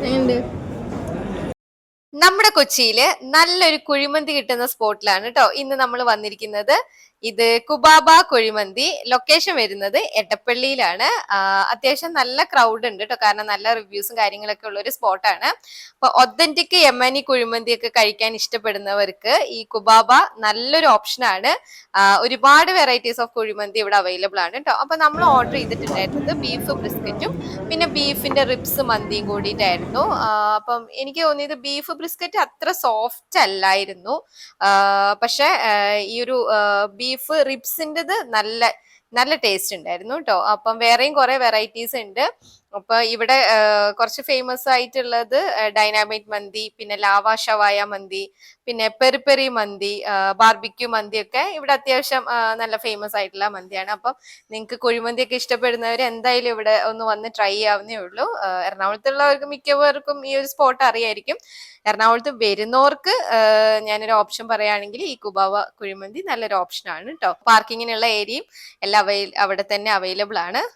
എങ്ങനെയുണ്ട് നമ്മുടെ കൊച്ചിയിൽ നല്ലൊരു കുഴിമന്തി കിട്ടുന്ന സ്പോട്ടിലാണ് കേട്ടോ ഇന്ന് നമ്മൾ വന്നിരിക്കുന്നത്. ഇത് കുബാബ കുഴിമന്തി. ലൊക്കേഷൻ വരുന്നത് എടപ്പള്ളിയിലാണ്. അത്യാവശ്യം നല്ല ക്രൗഡ് ഉണ്ട് കേട്ടോ കാരണം നല്ല റിവ്യൂസും കാര്യങ്ങളൊക്കെ ഉള്ള ഒരു സ്പോട്ടാണ് അപ്പൊ ഒത്തന്റിക് യമനി കുഴിമന്തി ഒക്കെ കഴിക്കാൻ ഇഷ്ടപ്പെടുന്നവർക്ക് ഈ കുബാബ നല്ലൊരു ഓപ്ഷനാണ് ഒരുപാട് വെറൈറ്റീസ് ഓഫ് കുഴിമന്തി ഇവിടെ അവൈലബിൾ ആണ് കേട്ടോ അപ്പൊ നമ്മൾ ഓർഡർ ചെയ്തിട്ടുണ്ടായിരുന്നത് ബീഫ് ബ്രിസ്ക്കറ്റും പിന്നെ ബീഫിന്റെ റിബ്സ് മന്തിയും കൂടിയിട്ടായിരുന്നു. അപ്പം എനിക്ക് തോന്നിയത് ബീഫ് ബ്രിസ്ക്കറ്റ് അത്ര സോഫ്റ്റ് അല്ലായിരുന്നു. പക്ഷെ ഈ ഒരു ബീഫ് റിബ്സിന്റെത് നല്ല നല്ല ടേസ്റ്റ് ഉണ്ടായിരുന്നു കേട്ടോ അപ്പം വേറെയും കുറെ വെറൈറ്റീസ് ഉണ്ട്. അപ്പൊ ഇവിടെ കുറച്ച് ഫേമസ് ആയിട്ടുള്ളത് ഡൈനാമിക് മന്തി പിന്നെ ലാവ ഷവായ മന്തി പിന്നെ പെരി മന്തി ബാർബിക്യൂ മന്തി ഒക്കെ ഇവിടെ അത്യാവശ്യം നല്ല ഫേമസ് ആയിട്ടുള്ള മന്തിയാണ്. അപ്പം നിങ്ങൾക്ക് കുഴിമന്തി ഒക്കെ ഇഷ്ടപ്പെടുന്നവർ എന്തായാലും ഇവിടെ ഒന്ന് വന്ന് ട്രൈ ചെയ്യാവുന്നേ ഉള്ളൂ. എറണാകുളത്തുള്ളവർക്ക് മിക്കവർക്കും ഈ ഒരു സ്പോട്ട് അറിയായിരിക്കും. എറണാകുളത്ത് വരുന്നവർക്ക് ഞാനൊരു ഓപ്ഷൻ പറയുകയാണെങ്കിൽ ഈ കുബാവ കുഴിമന്തി നല്ലൊരു ഓപ്ഷൻ ആണ് കേട്ടോ പാർക്കിങ്ങിനുള്ള ഏരിയയും എല്ലാം അവൈ അവിടെ തന്നെ അവൈലബിൾ ആണ്.